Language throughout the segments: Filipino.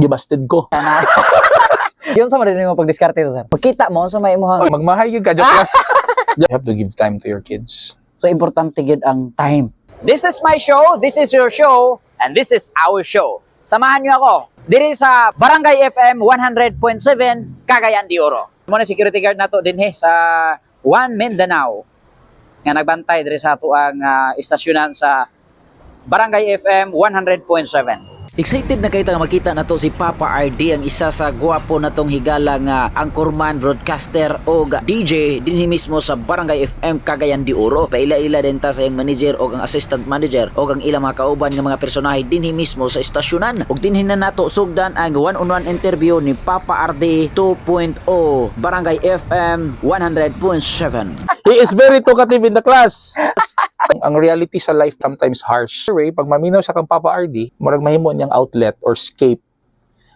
gibasted ko. Yun sa madali mo pagdiskarte to, sir. Pagkita mo sa may imuhang Magmahay gyud ka just lang. You have to give time to your kids. so importante gid ang time. This is my show, this is your show, and this is our show. Samahan niyo ako. Diri sa Barangay FM 100.7, Cagayan de Oro. Muna security guard nato dinhi sa One Mindanao nga nagbantay diri sa ato ang ah, istasyonan sa Barangay FM 100.7. Excited na kayo nga makita na to si Papa RD ang isa sa gwapo na tong higala nga anchorman, broadcaster o DJ dinhi mismo sa Barangay FM Cagayan de Oro. Paila-ila din ta sa iyang manager o ang assistant manager o ang ilang mga kauban nga mga personahe dinhi mismo sa istasyonan. Ug dinhi na nato sugdan ang one-on-one interview ni Papa RD 2.0 Barangay FM 100.7. He is very talkative in the class. ang, reality sa life sometimes harsh. Anyway, pag maminaw sa kang Papa RD, marag mahimo niyang outlet or escape.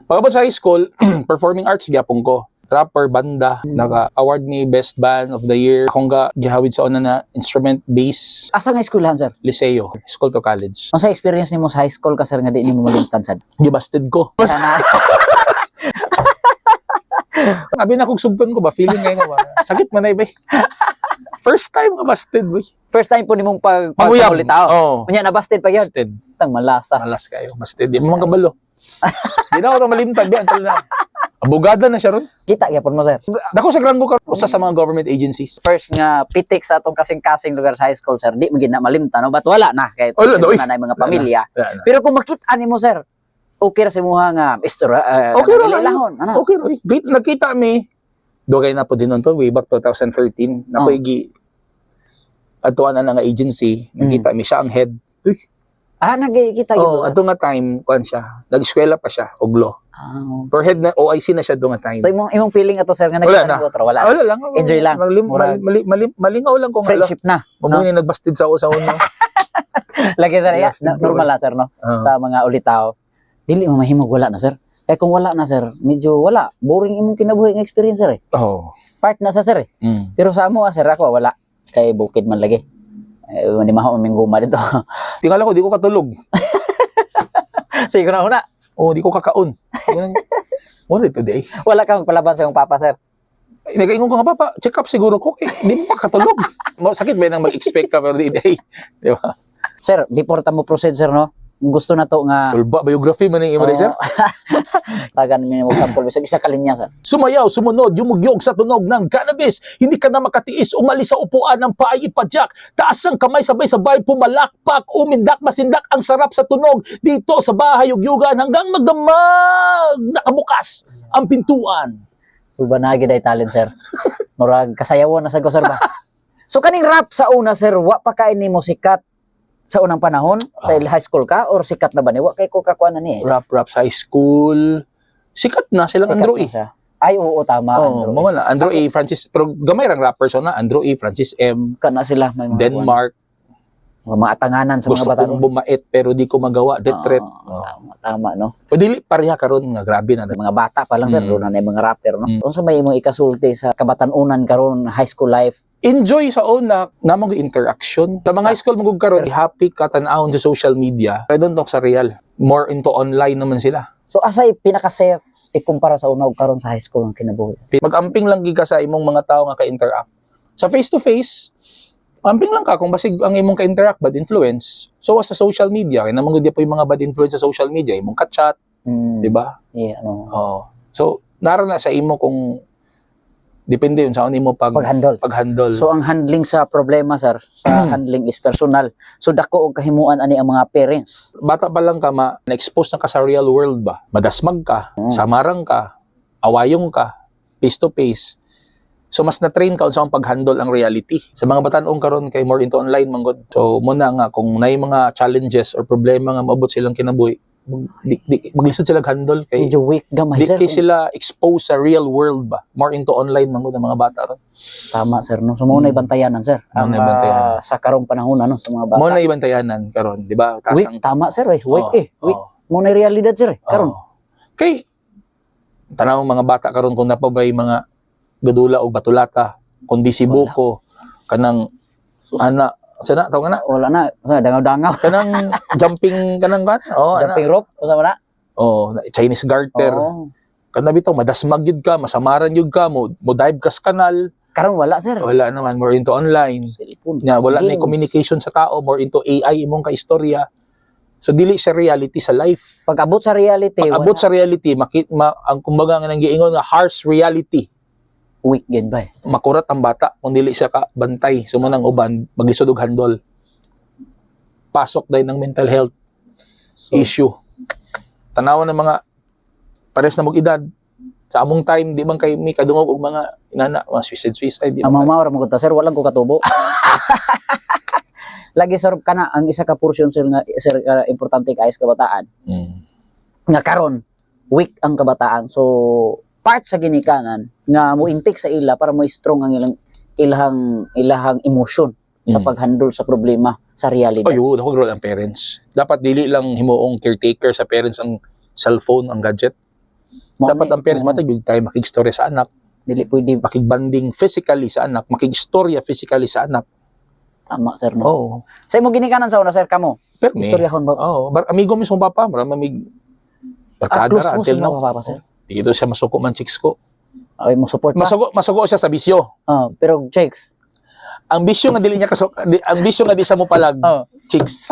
Pagkabot sa high school, performing arts gyapon ko. Rapper, banda, naka-award ni Best Band of the Year. Akong ga gihawid sa una na instrument bass, Asa nga eskwelahan, sir? Liceo, school to college. Unsa experience nimo sa high school ka, sir, nga di nimo malimtan sad? Gibasted ko. Abi na kog sugton ko ba? Feeling ngayon nga ba? Sakit man ay ba? First time nga busted, boy. First time po nimong pag Manguyab. pagpangulitaw. Oo. Unya nabasted pa yun. Busted. Tang malasa. Malas kayo. Busted. Di mo mga kabalo. Di na ako ito malimtad. Di, until na. Abogada na siya ron. Kita gyapon mo, sir. Dako sa granggo ka. Usa sa mga government agencies. First nga pitik sa atong kasing-kasing lugar sa high school, sir, di magina malimtan, no? But wala na kay Wala na, uy. na na yung mga pamilya. Wala na. Pero kung makita nimo, sir, okay ra sa imuha nga istorya, uh, Okay ra, ilahon, ano? Okay, Roy. Great. Nagkita mi. Dugay na po din nun to. Way back 2013. Na Oh. ko igi. Atuan na nga agency. Nagkita mi. Siya ang head. Ah, nagkikita Oh, gyud. ato nga time, kuan siya. Nag-eskwela pa siya, oglo. Ah, Per head na OIC na siya doon nga time. So imong imong feeling ato sir nga nakita na. otro, wala. Ah, wala lang. Enjoy lang. Malim, Murag- mali, mali, malingaw lang kung ala. Friendship na. Mabuhay na nagbastid sa usa una. Lagi sir, Yes, bro. normal na sir no. Ah. Sa mga ulitaw. Dili mo mahimog wala na sir. Kaya kung wala na sir, medyo wala. Boring imong kinabuhi nga experience sir eh. Oh. Part na sa sir eh. Mm. Pero sa amo ah, sir ako wala. Kay bukid man lagi. Eh, hindi maho aming guma dito. Tingala ko, di ko katulog. Sige na una. Oh, di ko kakaon. Wala today. Wala kang palaban sa iyong papa sir. Nagaingon ko nga, Papa, check up siguro ko. Eh, di mo makatulog. Sakit ba nang mag-expect ka pero di day? Di ba? Sir, before ta mo proceed sir no. Gusto na to nga Tulba, biography man yung imo Oo. sir. tagan mi mo sample bisag isa ka linya sir. Sumayaw, sumunod, yumugyog sa tunog ng cannabis. Hindi ka na makatiis, umalis sa upuan ng paay ipadyak. Taas ang kamay, sabay-sabay pumalakpak, umindak, masindak ang sarap sa tunog. Dito sa bahay, yugyugan hanggang magdamag. Nakabukas ang pintuan. Uba na gid ay talent sir. Murag kasayawon na sa go sir ba. So kaning rap sa una sir, wa pa kay nimo sikat sa unang panahon sa high school ka or sikat na ba ni? Wa kay ko kakuan na ni. eh. Rap Raps High School. Sikat na silang Sikat Andrew na E. siya. Ay oo tama Oh, Andrew. mama na. Andrew A. Francis, pero gamay rang rapper so na. Andrew A. Francis M. Kana sila may mga Denmark. Mga atanganan sa Gusto mga bata. kong bumait pero di ko magawa. Death threat. Oh. Tama, tama no. O dili, pareha karon nga grabe na. Mga bata pa lang sir, Mm. doon na mga rapper no. Mm. Unsa may imong ikasulti sa kabatan-unan karon high school life? enjoy sa una namang interaction. Sa mga high school magug karon happy ka tan-awon sa social media. I don't talk sa real. More into online naman sila. So asay pinaka-safe ikumpara sa una karon sa high school ang kinabuhi. Mag-amping lang gid ka sa imong mga tao nga ka-interact. Sa face to face, amping lang ka kung basig ang imong ka-interact bad influence. So sa social media, kaya naman gud po yung mga bad influence sa social media, imong ka-chat, Mm. di ba? Yeah, ano. Oh. So nara na sa imo kung depende yun sa ano imo pag Pag-handle. pag-handle. So ang handling sa problema sir, sa handling is personal. So dako og kahimuan ani ang mga parents. bata pa lang ka, ma, na-expose na ka sa real world ba? Madasmag ka, Mm. samarang ka, awayong ka, face to face. So mas na-train ka sa pag-handle ang reality. Sa mga batanon karon kay more into online manggod. So muna nga kung nay mga challenges or problema nga maabot silang kinabuhi, di, di, maglisod sila handle kay Medyo weak gamay di sir. kay sila exposed sa real world ba? More into online manggod ang mga bata ron. Tama sir no. So mo na ibantayanan sir. Mao Ang na ah, sa karong panahon ano sa mga bata. Mo na ibantayanan karon, di ba? Taas weak tama sir eh. Weak Oo, eh. Weak. oo. Mo na realidad sir eh. Karon. Oo. Kay tanaw mga bata karon kung napabay mga gadula o batulata kundi si buko kanang ana sana tawag na Wala na. Sa dangaw-dangaw. kanang jumping kanang kan oh ana Jumping rope. Unsa man na? Oh, Chinese garter. Oo. Kana bitaw madasmag yun ka, masamaran yun ka, mo, mo dive ka sa kanal. Karon wala sir. Wala naman more into online. Cellphone. Nya wala na communication sa tao, more into AI imong kaistorya. So dili siya reality sa life. Pag abot sa reality, Pag abot wala. sa reality, makit ma, ang kumbaga nga nang giingon nga harsh reality. Weak gid ba? Makurat ang bata kung dili siya ka bantay sumunang uban maglisod og handol. Pasok dahil ng mental health So, issue. Tanawan ng mga pares na mong edad. Sa among time, di man kay may kadungog og mga inana, mga suicide suicide. Ang mga mawar mo sir, walang ko katubo. Lagi sir kana ang isa ka portion sir nga sir nga importante kay sa kabataan. Mm. Nga karon weak ang kabataan. So part sa ginikanan nga mo intake sa ila para mo strong ang ilang ilahang ilahang emotion sa Mm. paghandle sa problema sa realidad. Ay, yun, ako role ang parents. Dapat dili lang himuong caretaker sa parents ang cellphone, ang gadget. Mo Dapat ang parents matag yung time makig-story sa anak, dili pwede makig-banding physically sa anak, makig-istorya physically sa anak. tama sir no. Oo. Sa imo ginikanan sa una sir kamo. Pero Istoryahon ba? Oo, bar amigo mismo papa, marami mig Ah, barkada close ra mo until sa now. papa sir. Dito siya masuko man chicks ko. Ay mo support pa. Masuko, masuko siya sa bisyo. Ah, pero checks. Ang bisyo nga dili niya kasuk ang bisyo nga di sa mo palag Oh. chicks.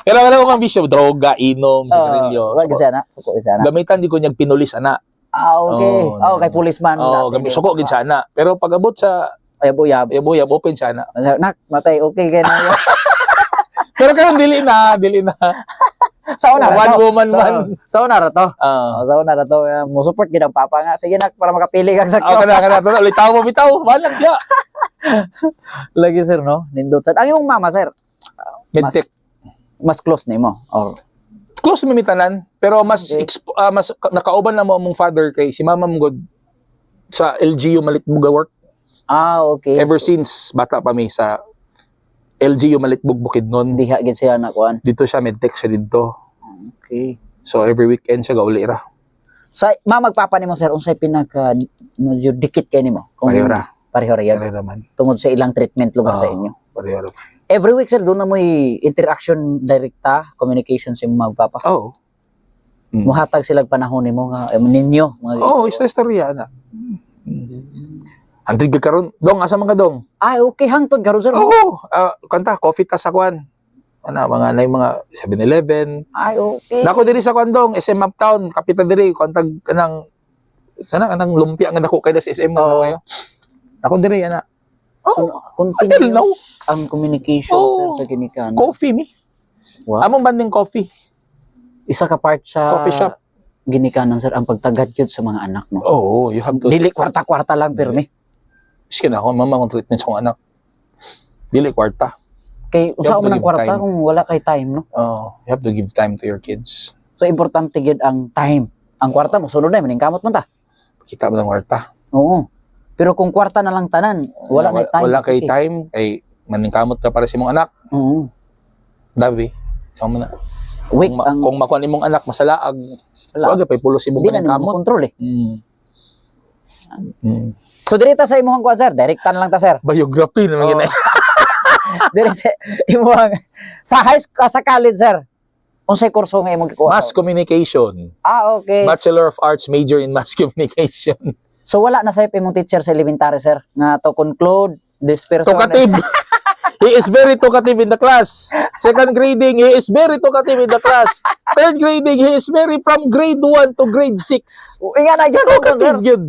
Pero wala ko ang bisyo, droga, inom, sigarilyo. Wag siya na. Suko siya na. Gamitan di ko niya pinulis ana. Ah, okay. Oh, Oh, kay policeman. Oh, dati. gami suko gid siya ana. Pero pag abot sa Ay, buyab. yabo open siya ana. Nak, matay, okay kay na. Pero karon dili na, dili na. sa una One to. woman man. Sa una ra to. Ah. Oh, sa una ra to. Uh, mo support gid ang papa nga. Sige nak para makapili kang sakto. Ako na kana to, litaw mo bitaw, balag ya. Lagi sir no. Nindot sa. Ang imong mama sir, Medtech. mas close nimo or Close mi tanan, pero mas Okay. expo- ah, mas ka- nakauban na mo among father kay si Mama mo god sa LGU Malitbuga work Ah, okay. ever since bata pa mi sa LGU Malitbug Bukidnon. diha gid siya na kuan. Dito siya medtech siya dito. Okay. So every weekend siya gauli ra. Sa ma magpapa nimo sir unsay pinaka medyo dikit kay nimo? Kung- Pareho ra. Pareho ra yan. Pareho naman. Tungod sa ilang treatment lugar sa Oo. inyo. Pareho ra. Every week sir doon na mo interaction direkta, communication sa imong magpapa. Oh. Mm. Muhatag sila panahon nimo nga eh, ninyo mga Oh, isa istorya na. Handrig ka karon. Dong asa mga dong? Ay, okay hangtod karon sir. Oo. ah, kanta coffee ta sa kwan. Ana mga na mga 7-Eleven. Ay, okay. Nako diri sa kwan dong SM Uptown, kapital diri kontag kanang sana kanang lumpia nga dako kay sa SM mo Oo. kayo. Nako diri ana. So, Until continue now, ang communication Oo. sir sa kinikan. coffee mi. Wow. Among banding coffee. Isa ka part sa Coffee shop. ginikanan sir ang pagtagad yun sa mga anak no. Oh, you have to. Dili kwarta-kwarta lang pirmi. Miskin ako mama kung treatment sa akong anak. Dili kwarta. Kay usa ang give kwarta time. kung wala kay time no. Oh, you have to give time to your kids. So importante gid ang time. Ang kwarta mo sunod na maning kamot man ta. Kita mo ng kwarta. Oo. Pero kung kwarta na lang tanan, wala na time. Wala kay Okay. time kay maningkamot ka para sa imong anak. Oo. Dabi. Sa mo na. Weak Kung, ang kung makuha imong anak masalaag, wala. wala pa pulos imong Di na nimo maningkamot. kontrol eh. Mm. Mm. So direta sa imong kuan sir, direktan lang ta sir. Biography naman eh. Dire sa imong sa high school sa college sir. Unsay kurso nga imong gikuha? Mass communication. Ah, okay. Bachelor of Arts major in mass communication. So wala na sa imong teacher sa elementary sir nga to conclude this person. Talkative. he is very talkative in the class. Second grading, he is very talkative in the class. Third grading, he is very from grade 1 to grade 6. Inga na gyud. Talkative yun.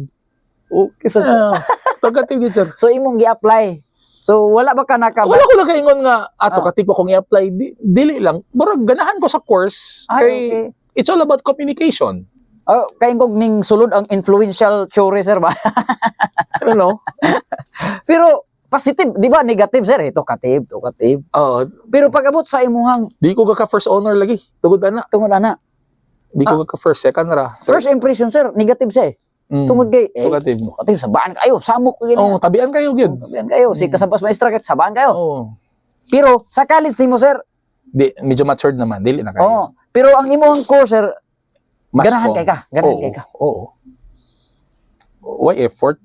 Okay. Ah, talkative yun, sir. So imong gi-apply. So wala ba ka naka Wala ko lang kaingon nga, ah, talkative ko kung i-apply. Di, dili lang. Murag ganahan ko sa course. Ay, kay, okay. It's all about communication. Oh, kay kog ning sulod ang influential theory sir ba? I don't know. Pero positive, di ba negative sir? Ito kative, to kative. Oh, Pero pag abot sa imuhang di ko ka first honor lagi. Tugod ana. tungod ana. Di ko ka first, second ra. First impression sir, negative siya eh. Mm. Tungod kay eh, Talkative. kative sabaan kayo, samok ko Oh, tabian kayo gyud. Sabihan kayo, si Mm. kasabas maestra kat sabaan kayo. Oh. Pero sa college nimo sir, Di, medyo matured naman. Dili na oh, kayo. pero ang imong course sir, Mas ganahan kay ka, ganahan Oo, kay ka. Oo. Why effort?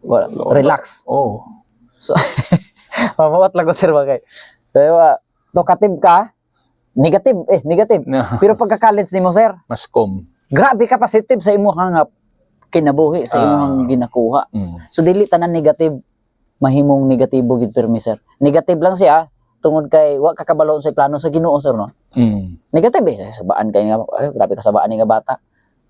Wala, Oo. relax. Oo. So, mamawat lang ko sir bagay. Pero uh, talkative ka, Negative, eh, negative. Na, Pero pagka-college nimo sir, mas com. grabe ka positive sa imo hangap kinabuhi sa imong Ah. ginakuha. Mm. So dili tanan negative mahimong negatibo gid permi sir. Negative lang siya tungod kay wa ka kabalo sa plano sa Ginoo sir no. Mm. Negative eh sabaan kay nga ay, grabe ka sabaan nga bata.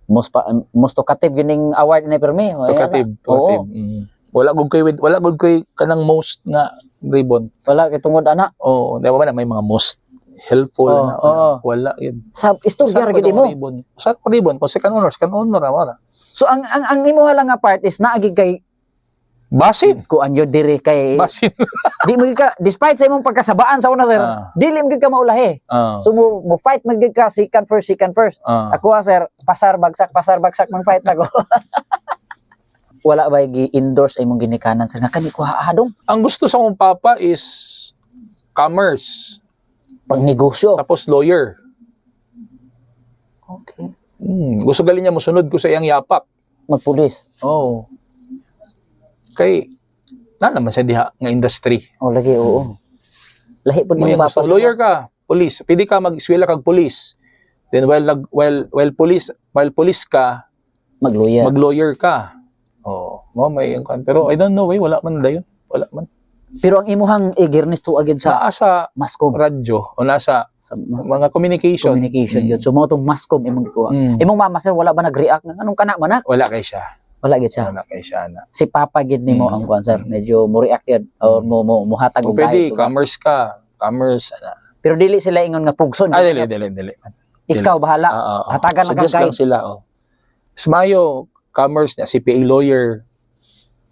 Most pa most talkative gining award ni permi. O, ayan Talkative, talkative. Oo. Mm. Wala gud with- wala gud koy kanang most nga ribbon. Wala kay tungod ana Oo, di ba na may mga most helpful Oo, na, oo. wala yun. sa istorya gid mo. ribbon? Sa ribbon, kung second honor, second honor ra So ang ang ang imo lang nga part is naagi kay Basin. kuan yo diri kay Basin. di mo ka despite sa imong pagkasabaan sa una sir, Ah. dili mo ka maulahi. Ah, So mo, mo fight mo ka second first second first. ah. Ako ah, sir, pasar bagsak pasar bagsak man fight ako. Wala ba gi-endorse ay mong ginikanan sir nga kani ko haadong Ang gusto sa akong papa is commerce, pag negosyo. tapos lawyer. Okay. Hmm, gusto gali niya musunod ko sa iyang yapak. Magpulis. Oo. Kay na naman sa diha nga industry. O lagi oo. Lahi May mo gusto, lawyer ka, police. Pwede ka mag-eskwela kag police. Then while nag while while police while police ka, Mag-lawyer. mag-lawyer ka. Oh, mo may yung kan. Pero I don't know, eh, wala man dayon. Wala man. Pero ang imuhang eagerness to agad sa Sa sa mascom radyo o nasa sa ma- mga communication. communication Mm. yun. So mo tong mascom imong gikuha. Mm. Imong mama sir wala ba nag-react ng anong kana manak? Wala kay siya. Wala gid siya. Wala kay siya na. Si papa gid nimo Mm. ang kuan sir. Medyo mo react yun or mo mo muhatag O og pwede, gahit, commerce ka. Commerce. Ana. Pero dili sila ingon nga pugson. Ah, dili, dili, dili. Ikaw bahala. Ah, ah, ah. Hatagan Suggest kang lang sila, oh. Smayo, commerce na, CPA lawyer.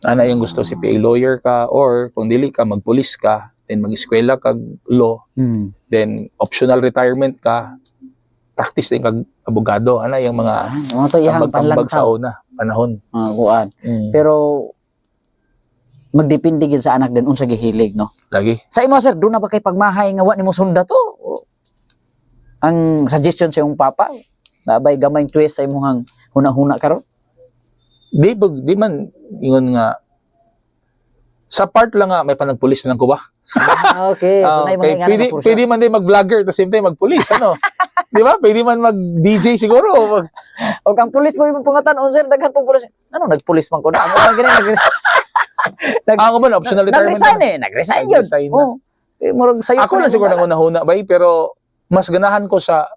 Ana yung gusto, CPA lawyer ka, or kung dili ka, magpulis ka, then mag-eskwela kag law, Hmm. then optional retirement ka, practice din kag abogado. Ana yung mga Mo to ihang tambag-tambag sa una, panahon. Ah, kuan. Mm. Pero magdepende gid sa anak din unsa gihilig no. Lagi. Sa imo sir, doon na ba kay pagmahay nga wa nimo sunda to? Ang suggestion sa imong papa, nabay gamay twist sa imong huna-huna karon. Di, di man, ingon nga, sa part lang nga, may panagpulis na lang ko ba? Ah, okay. So Ah, na okay. mga pwede, pwede man din mag-vlogger at the same time mag-pulis, ano? Di ba? Pwede man mag-DJ siguro. O kang pulis mo imong pangatan on sir daghan pong pulis. Ano nagpulis man ko na? Ano gani nag Ah, ako ba, optional retirement. Nag-resign na. eh, nag-resign yun. Nag-resign na. Oh. Eh, murag sayo Ako na siguro nang una-huna ba, pero mas ganahan ko sa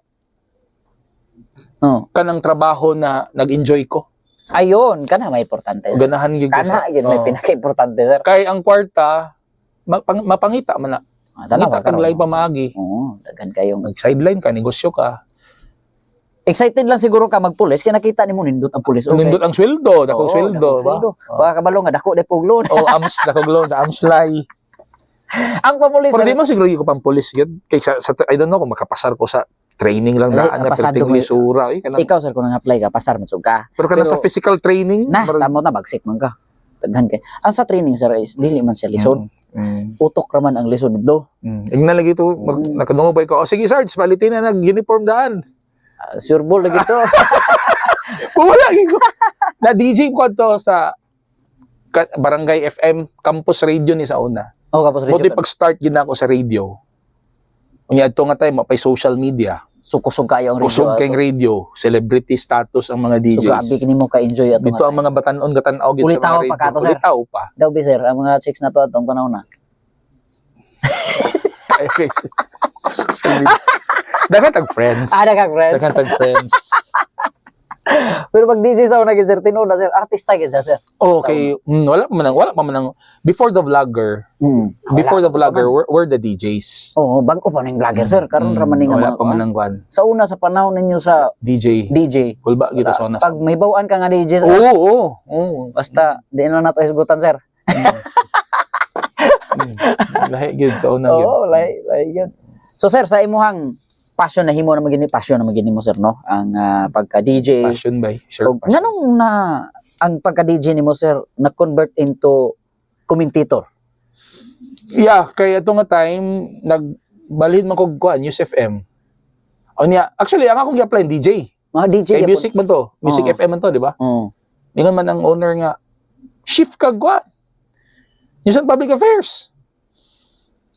Oh. kanang trabaho na nag-enjoy ko. Ayun, kana may importante. Ganahan yun ko Kana yun may pinaka-importante sir. Kay ang kwarta, mapang, mapangita man na. Ah, Kita kang live pa maagi. Oo, daghan kayong Mag-sideline ka, negosyo ka. excited lang siguro ka magpulis kaya nakita nimo nindot ang pulis. Okay. Nindot ang sweldo, dakong Oo, sweldo. ba? sweldo. Baka kabalo nga dako de puglon. O AMS, dakong loan sa AMSLY. ang pamulis Pero sir. di mo siguro yung pang pulis yun. Kay sa, sa, I don't know kung makapasar ko sa training lang Ay, na perting mo- lisura. Eh, kanang, Ikaw sir kung nang-apply ka pasar man ka. pero kana sa physical training, Na, marag- samo na bagsik man ka. Daghan kay. Ang sa training sir is dili man siya lisod. Mm. Utok raman ang lisod dito. Mm. Igna lagi ito, mag, Mm. nakadungobay ko, oh sige Sarge, palitin na nag-uniform daan. Uh, sure ball lagi to. Wala ko. na DJ ko to sa Barangay FM Campus Radio ni sa una. oh kapos Buti rito. pag-start gid ako sa radio. Unya adto nga tayo mapay social media. Sukusog kayo ang radio. Kusog kay radio, celebrity status ang mga So grabe DJs. kini mo ka-enjoy ato. Dito ang mga batanon gatan-aw gid sa mga pa ka to, radio. sir. Ulitaw pa. daw bi sir, ang mga chicks na to atong panahon na. Dagan tag friends. Ada ka friends. Dagan tag friends. Pero pag DJ sa una gid sir tinuod sir, artista gid sir. Okay, mm, wala pa man wala pa man before the vlogger, Hmm. before the vlogger, we're, we're the DJs. Oh, bago pa ning vlogger sir, karon Mm, ra man ning wala pa man ang kwan. Sa una sa panahon ninyo sa DJ. DJ. Kulba gito sa una. Pag may bawaan ka nga DJ sir, Oo, oo, oo. basta di na nato hisgutan sir. Mm. Lahi gyud sa una gyud. Oo, lay lay yun. So sir, sa imuhang passion na himo na magini passion na magini mo sir no, ang ah, pagka-DJ. Passion ba? Sure. O, nganong na ang pagka-DJ nimo sir na-convert into commentator? Yeah, kaya ito nga time nagbalhin man kog kuan News FM. O niya, actually ang akong i-apply DJ. Mga DJ Kay music man to. Music Oo. FM man to, di ba? Oo. Ingon man ang owner nga shift kag kuan. News and Public Affairs.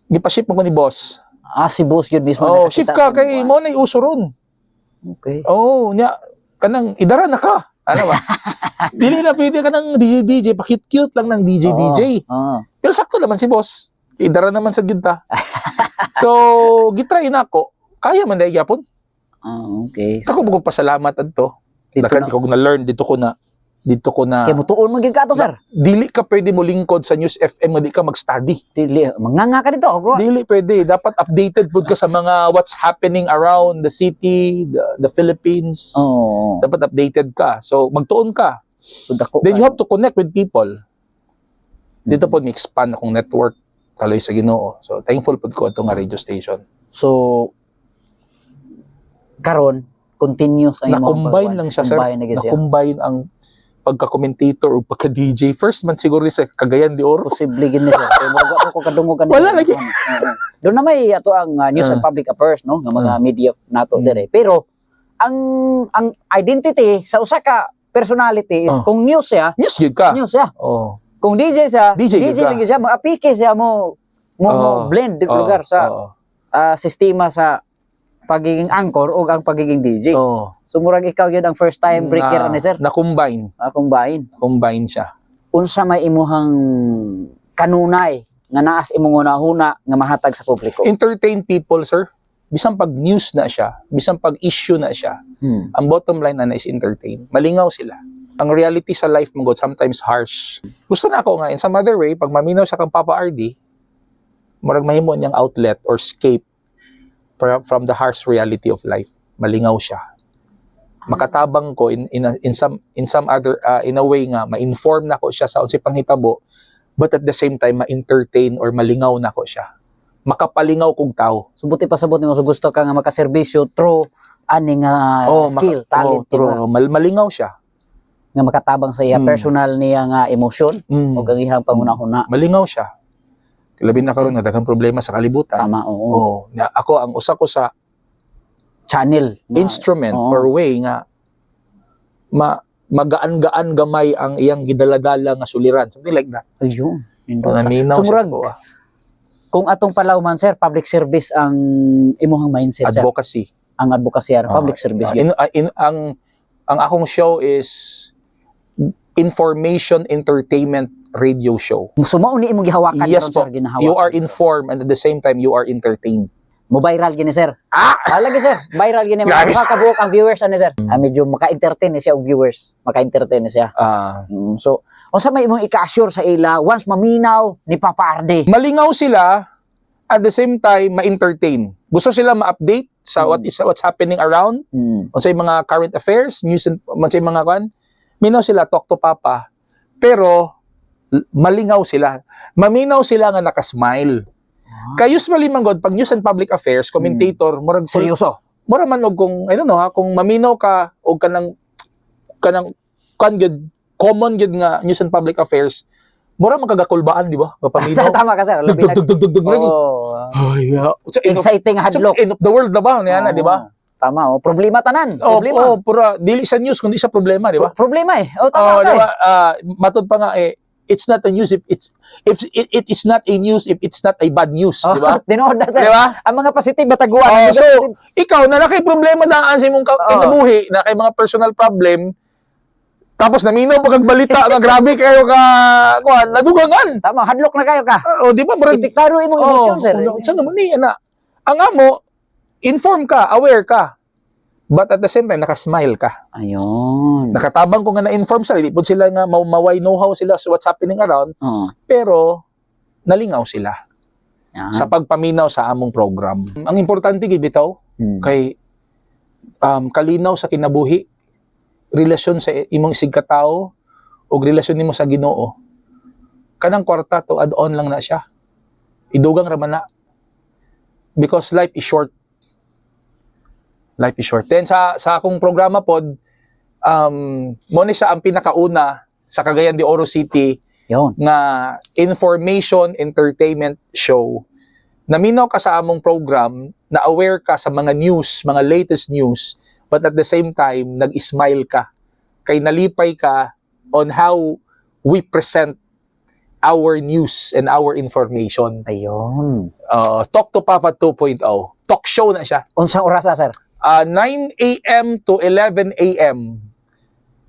Gipa-shift mo ni boss. Ah, si boss yun mismo. Oh, shift ka kay mo na uso ron. Okay. Oh, nya kanang idara na ka. Ano ba? Dili na pwede ka ng DJ DJ, pakit-cute lang ng DJ Oo. DJ. Oo. Pero sakto naman si boss. Idara naman sa ginta. so, gitry na ako. Kaya man dahil yapon. Ah, okay. Sa ko bugog pasalamat adto. Na. ko na learn dito ko na dito ko na Kaya mo tuon maging ka to, sir. dili ka pwede mo lingkod sa News FM di ka mag-study. Dili, manganga ka dito. Ako. Dili pwede. Dapat updated pud ka sa mga what's happening around the city, the, the Philippines. Oo. Dapat updated ka. So, magtuon ka. So, dako Then ka. you have to connect with people. Dito po mi-expand akong network kaloy sa Ginoo. So, thankful pud ko ato nga radio station. So, karon continuous ang Na-combine lang siya, sir. Na-combine ang pagka-commentator o pagka-DJ. First man siguro sa Cagayan de Oro. Posible gini siya. Kaya mo ako ko kadungog kan. Wala lagi. Doon na may ato ang uh, news and Ah. public affairs no ng mga Ah. media nato Mm. dire. Pero ang ang identity sa usa ka personality is Ah. kung news siya, News yun ka. news siya. Oh. Kung DJ siya, DJ DJ, lang siya, mag-apike siya mo mo, mo Oh. blend Oh, lugar sa oh, ah, sistema sa pagiging anchor o ang pagiging DJ. oh. So murag ikaw yun ang first time breaker Na- ni sir. Na-combine. Ah, combine. Combine siya. unsa may imuhang kanunay nga naas imong una-huna nga mahatag sa publiko. Entertain people, sir. Bisan pag news na siya, bisan pag issue na siya, Hmm. ang bottom line na is entertain. Malingaw sila. Ang reality sa life mo, God, sometimes harsh. Gusto na ako nga, in some other way, pag maminaw sa kang Papa RD, murag mahimo niyang outlet or escape from the harsh reality of life. Malingaw siya. Makatabang ko in in, a- in some in some other uh, in a way nga ma-inform na ko siya sa unsay panghitabo but at the same time ma-entertain or malingaw na ko siya. Makapalingaw kong tao. So buti pa sabot nimo so gusto ka nga makaserbisyo through ani nga Oh, skill, maka- talent oh, true. Mal- malingaw siya. nga makatabang sa iya Mm. personal niya nga emosyon Mm. o ang ihang pangunahuna. malingaw siya. Labi na karon nga daghang problema sa kalibutan. Tama oo. Oh, na ako ang usa ko sa Channel. nga- instrument oo. or way nga ma magaan-gaan gamay ang iyang gidaladala nga suliran. Something like that. Ayun. Naminaw So siya murag ko, ah. kung atong palawman sir, public service ang imuhang mindset sir. advocacy. Ang advocacy are public Ah, service. in, ah, in- ang ang akong show is information entertainment radio show. Sumao ni imong gihawakan Yes po. sir ginahawakan. You are informed and at the same time you are entertained. mo viral gini sir. Ah! Ah, lagi sir, viral gini mga kabuok ang viewers ani sir. Ah, medyo maka-entertain ni siya og viewers, maka-entertain ni siya. Ah, Mm, so, unsa may imong ika-assure sa ila once maminaw ni Papa Arde. malingaw sila at the same time ma-entertain. Gusto sila ma-update sa what is what's happening around, Mm. unsay mga current affairs, news unsay mga kan. Minaw sila talk to papa. Pero malingaw sila. Maminaw sila nga nakasmile. Kay usually man god pag news and public affairs commentator murag Seryoso. mura man og kung I don't know ha kung maminaw ka og kanang kanang kan gyud common gyud nga news and public affairs mura man kagakulbaan di ba? Mapaminaw. Tama ka sir. Dug dug dug dug dug. Oh, Ay, yeah. Sa of, exciting sa hadlok. end of the world na ba? Niya na, di ba? Oo. Tama, oh. problema tanan. Oh, Problema. oh, pura, dili sa news, kundi sa problema, di ba? Pro- problema eh. Oh, Oh, tama ka di eh. Ah, matod pa nga eh, it's not a news if it's if it, it is not a news if it's not a bad news, Oh, di ba? Na sir. Di ba? Ang mga positive bataguan. Oh, so ikaw na nakay problema daan sa imong Oo. kinabuhi, na kay mga personal problem, tapos naminaw pag balita nga grabe kayo ka kuan nadugangan. Tama, hadlok na kayo ka. Oh, di ba? Murag Ipiktado imong emosyon sir. Oh, sa naman ni ana. Ang amo inform ka, aware ka. But at the same time nakasmile ka. Ayun. Nakatabang ko nga na-inform sila, di po sila nga maw- maway know-how sila sa what's happening around, Oh. pero nalingaw sila Yan. sa pagpaminaw sa among program. Ang importante gid bitaw Hmm. kay um, kalinaw sa kinabuhi, relasyon sa imong isig katao o relasyon nimo sa Ginoo. Kanang kwarta to add-on lang na siya. Idugang raman na. Because life is short. Life is short. Then sa sa akong programa pod um mo ni siya ang pinakauna sa Cagayan de Oro City Yun. nga information entertainment show naminaw ka sa among program na aware ka sa mga news, mga latest news, but at the same time, nag-smile ka. Kay nalipay ka on how we present our news and our information. Ayun. Uh, Talk to Papa 2.0. Talk show na siya. Unsang oras na, sir? Uh, 9 a.m. to 11 a.m.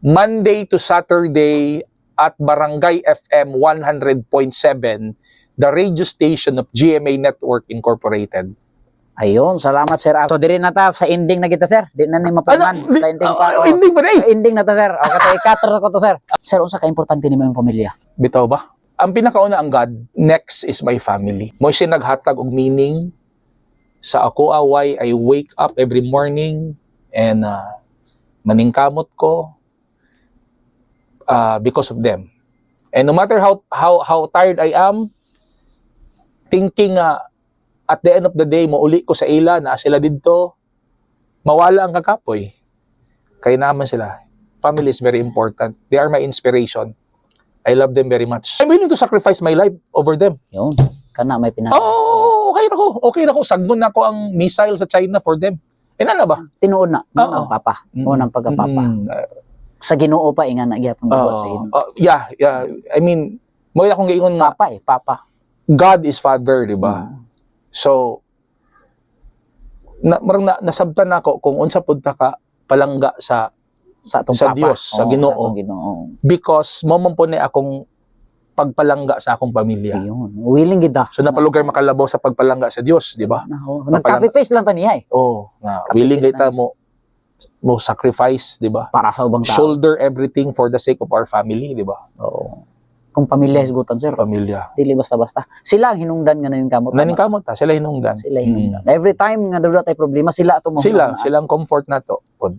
Monday to Saturday at Barangay FM 100.7, the radio station of GMA Network Incorporated. Ayun, salamat sir. So diri na ta sa ending na kita sir. Di na ni mapaman Ano? sa ending pa. Ah, oh. ending ba na eh? Ending na ta sir. O kato ikater ko to sir. Sir, unsa ka importante nimo yung pamilya? Bitaw ba? Ang pinakauna ang God, next is my family. Mo siya naghatag og meaning sa ako away I wake up every morning and uh, maningkamot ko uh, because of them. And no matter how how how tired I am, thinking uh, at the end of the day mauli ko sa ila na sila didto mawala ang kakapoy. Kaya naman sila. Family is very important. They are my inspiration. I love them very much. I'm willing to sacrifice my life over them. Yun. Kana may pina. Oh, okay na ko. Okay na ko. Sagmon na ko ang missile sa China for them. Eh, na ba? Tinuod na. Oo. Oo. ang papa. Oo ang pagkapapa. Mm, Sa Ginoo pa inga na gyapon uh, sa Ginoo. uh, yeah, yeah. I mean, mo akong giingon nga, Papa eh, papa. God is Father, di ba? Mm. So, na, marang na, nasabtan ako kung unsa pud ta ka palangga sa Sa atong Sa papa. Dios, sa Oo, Ginoo. Sa Ginoo. because mo man po ni akong pagpalangga sa akong pamilya. Ayun. Willing gid So napalugar makalabaw sa pagpalangga sa Dios, di ba? Nag-copy paste lang taniya eh. Oh, nga Kapit willing is kita mo mo sacrifice, di ba? Para sa ubang tao. Shoulder everything for the sake of our family, di ba? Oo. Kung pamilya hisgutan sir. Pamilya. Dili basta-basta. Sila ang hinungdan nga nanin kamot. Naning kamot ta, sila hinungdan. Sila Mm. hinungdan. Every time nga doon tay problema, sila ato mo. Sila, sila ang comfort na to. Pod.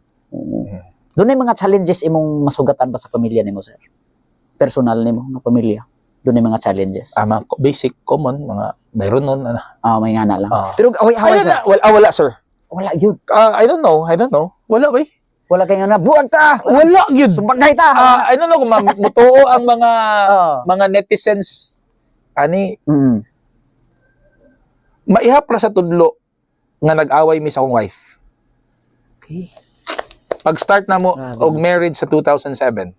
Doon ay mga challenges imong masugatan ba sa pamilya nimo sir? Personal nimo nga pamilya. Doon mga challenges. Ah, mga co- basic, common, mga mayroon nun. Ano. Ah, may ngana lang. Ah. Pero away Ayun sir. na, wala, ah, wala, sir. Wala yun. Ah, I don't know, I don't know. Wala ba eh? Wala kay nga na buwag ta. Wala, yun. Sumbagay ta. Ah, I don't know kung mutuo ang mga Ah. mga netizens ani Mm. maihap ra sa tudlo nga nag-away mi sa akong wife. Okay. Pag-start na mo og marriage sa 2007.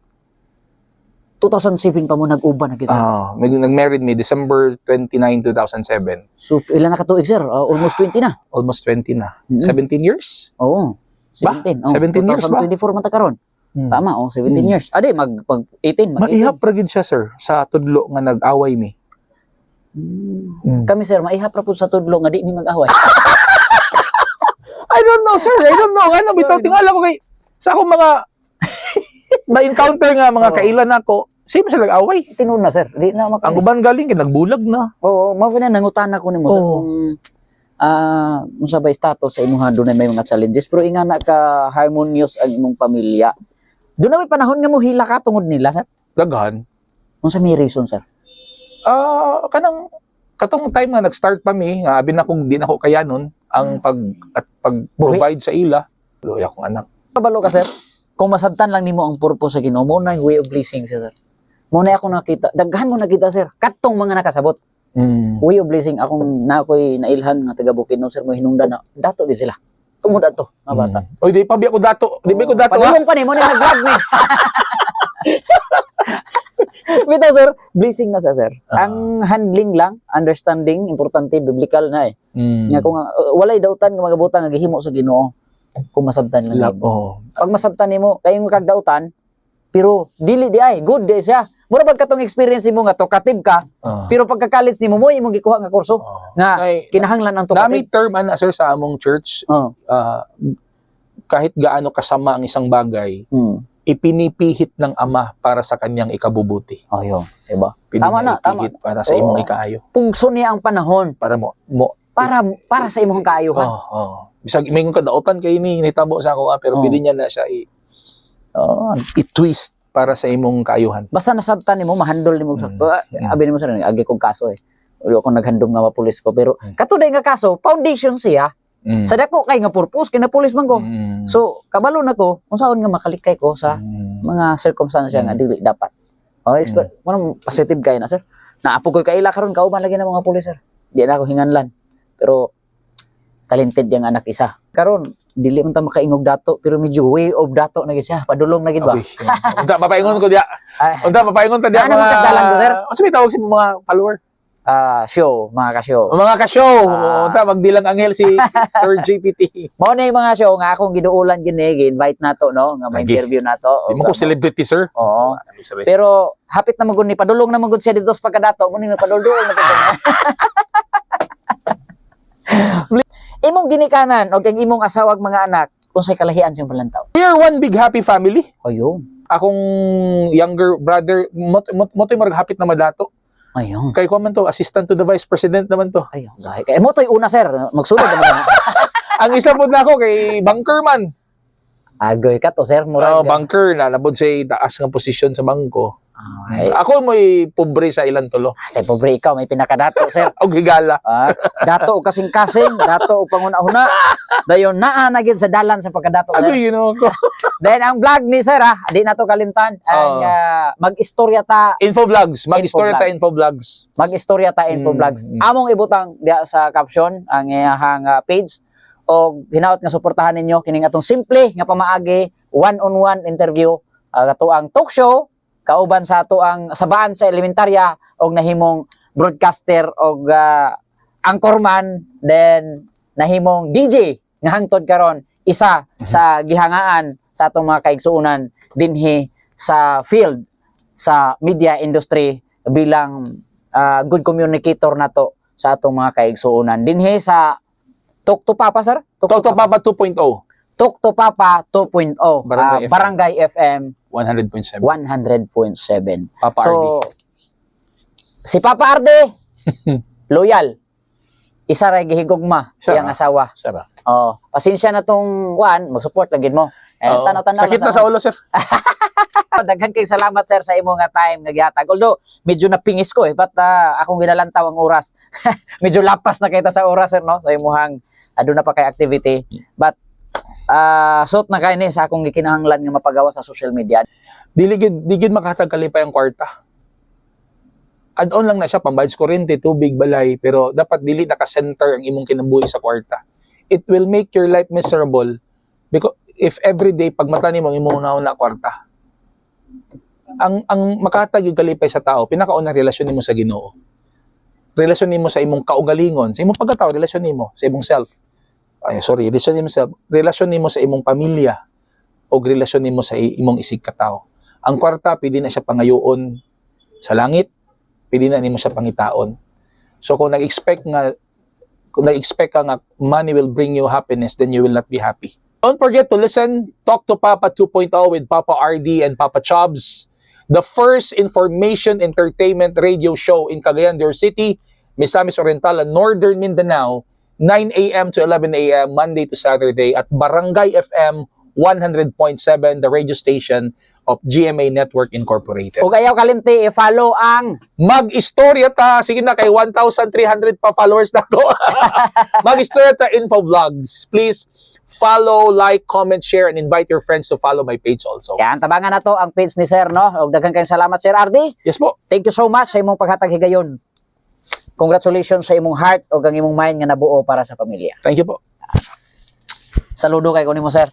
2007 pa mo nag-uban na kita. Ah, nag- nag-married mi December 29, 2007. So, ilan na ka tuig sir? Ah, almost 20 na. Almost 20 na. Mm. 17 years? Oo. Ba? 17. Oh, 17 years ba? 2024 man ta karon. Tama, oh, 17 Mm. years. Ade, mag, mag 18, mag Maihap ra gid siya, sir, sa tudlo nga nag-away mi. Mm. Kami sir, maihap ra po sa tudlo nga di mi mag-away. I don't know, sir. I don't know. Ano, bitaw tingala ko kay sa akong mga na-encounter nga mga Oo. kailan ako, same sila nag-away. Tinuod na sir, di na Ang makami. uban galing nagbulag na. Oo, mao na nangutan ako nimo sir Oo. kung ah unsa ba status sa imuha dunay may mga challenges pero inga na ka harmonious ang imong pamilya. Doon na may panahon nga mo hila ka tungod nila sir. Daghan. Unsa may reason sir? Ah, kanang katong time nga nag-start pa mi, nga abi na kung di na ko kayanon ang pag at pag-provide sa ila. Luya akong anak. Kabalo ka sir. Kung masabtan lang nimo ang purpose sa Ginoo mo na way of blessing sir. Mo na ako nakita. Daghan mo nakita sir. Katong mga nakasabot. Mm. Way of blessing akong na ako'y nailhan nga taga Bukidnon sir mo hinungdan na dato di sila. Kumo dato nga bata. Mm. Oy, di pa bi ako dato. Di ba ko dato? Padulong pa ni mo ni nag-vlog ni. Bitaw sir, blessing na sa sir. Ah. Ang handling lang, understanding, importante, biblical na eh. Mm. Nga kung uh, walay dautan nga mga butang nga gihimo sa Ginoo, kung masabtan lang nimo. Oh. Pag masabtan nimo, kayong kag dautan, pero dili di ay, good di siya. Mura pag katong experience mo nga talkative ka, Ah. pero pagka college nimo mo imong gikuha nga kurso Oh. nga Ay, kinahanglan ang Nami talkative. term ana sir sa among church Oh. ah, kahit gaano kasama ang isang bagay, Hmm. ipinipihit ng ama para sa kanyang ikabubuti. Oh, yun. Diba? Tama na, tama. para sa imong ikaayo. Pugso niya ang panahon Para mo, mo para para sa imong kaayuhan. Oh, oh. Bisag may kung kadautan kay ni nitabo sa ako ah, pero Oh. niya na siya i- Oo. i-twist para sa imong kaayuhan. Basta nasabtan nimo, mahandol nimo sa. Mm. Abi nimo sa agi kog kaso eh. Uli ako naghandom nga mapulis ko pero Mm. katuday nga kaso, foundation siya. Mm. Sa dako kay nga purpose kay na pulis man ko. Mm. So, kabalo na ko unsaon nga makalikay ko sa Mm. mga circumstansya nga Mm. dili dapat. Oh, expert. Manong positive kay na sir. Naapo ko kaila karon kauban lagi ng mga pulis sir. Di na ako hinganlan. Pero talented yang anak isa. Karon dili man ta makaingog dato pero medyo way of dato na gid siya. Padulong na gid ba? Okay. Unta papaingon ko diya. Ay, Unta papaingon ta diya Ano mga mo tagdalan ko, sir? Ano may tawag si mga follower? ah, show, mga ka-show. O mga ka-show. Ah. Unta magdilang anghel si Sir JPT. Mao na mga show nga akong giduulan gini, gi-invite nato no, nga Lagi. ma-interview nato. Di mo ko celebrity, sir. Oo. Sabi? Pero hapit na magud ni padulong na magud siya dito sa pagkadato, mo ni padulong na gid. imong ginikanan o kang imong asawag mga anak, unsay kalahian siyang palantaw? We are one big happy family. Ayun. Akong younger brother, mo mo- marghapit na madato. Ayun. Kay ko man to, assistant to the vice president naman to. Ayun, dahil kay mo to'y una sir, magsulod naman. Ang isa po na ako kay banker man. Agoy ka to sir, murag. Oh, banker na nabod sa taas nga posisyon sa bangko. Ay, Ako mo'y pobre sa ilang tulo. sa pobre ikaw may pinakadato sir. Og higala. Ah, dato o kasing kasing, dato o panguna-una. Dayon naa na gid sa dalan sa pagkadato. Ako sir. you know ko. Then ang vlog ni sir ah, di na to kalimtan. Ang Oo. ah, mag-istorya ta, Info vlogs, mag-story Info ta info vlogs. mag-istorya ta info Mm, vlogs. mm. Among ibutang diya sa caption ang iyahang ah, page o hinaot nga suportahan ninyo kining atong simple nga pamaagi one-on-one interview uh, kato ang talk show kauban sa ato ang sabaan sa elementarya og nahimong broadcaster og ah, anchorman then nahimong DJ nga hangtod karon isa sa gihangaan sa atong mga kaigsuonan dinhi sa field sa media industry bilang ah, good communicator nato sa atong mga kaigsuonan dinhi sa Talk to Papa sir? Talk to Papa 2.0, Talk to Papa 2.0 Barangay ah, FM. Barangay FM 100.7. 100.7 Papa so, RD. si Papa Arde, loyal. Isa ra gihigugma ra. asawa. Sarah. Oh, pasensya na tong kuan, mag-support lagid mo. Eh, Oo. tanaw-tanaw Sakit na sa ulo, sir. Daghan kay salamat sir sa imo nga time nga gihatag. Although medyo napingis ko eh, but ah, akong ginalantaw ang oras. medyo lapas na kita sa oras sir no, sa imuhang ado na pa kay activity. But ah suot na kay ni sa akong gikinahanglan nga mapagawa sa social media. Dili gid di gid makatag kalipay ang kwarta. Add-on lang na siya pambayad kuryente, tubig, balay, pero dapat dili naka-center ang imong kinabuhi sa kwarta. It will make your life miserable because if every day pag mata nimo imong una kwarta. Ang ang makatag yung kalipay sa tao, pinakaunang relasyon nimo sa Ginoo. Relasyon nimo sa imong kaugalingon, sa imong pagkatao, relasyon nimo sa imong self. Ay, sorry, relasyon nimo sa relasyon nimo sa imong pamilya o relasyon nimo sa imong isig katao. Ang kwarta pwede na siya pangayoon sa langit, pwede na nimo siya pangitaon. So kung nag-expect nga kung nag-expect ka nga money will bring you happiness, then you will not be happy. Don't forget to listen Talk to Papa 2.0 with Papa RD and Papa Chubs, the first information entertainment radio show in Cagayan de Oro City, Misamis Oriental, and Northern Mindanao, 9 a.m. to 11 a.m. Monday to Saturday at Barangay FM 100.7, the radio station of GMA Network Incorporated. Ug ayaw kalimti i-follow ang Mag-istorya ta, sige na kay 1,300 pa followers na ko. Mag-istorya ta info vlogs. Please follow, like, comment, share, and invite your friends to follow my page also. Yan, tabangan na to ang page ni Sir, no? Og daghang kayong salamat, Sir Ardi. Yes po. Thank you so much sa imong paghatag higayon. Congratulations sa imong heart o ang imong mind nga nabuo para sa pamilya. Thank you po. Saludo kay ko nimo, Sir.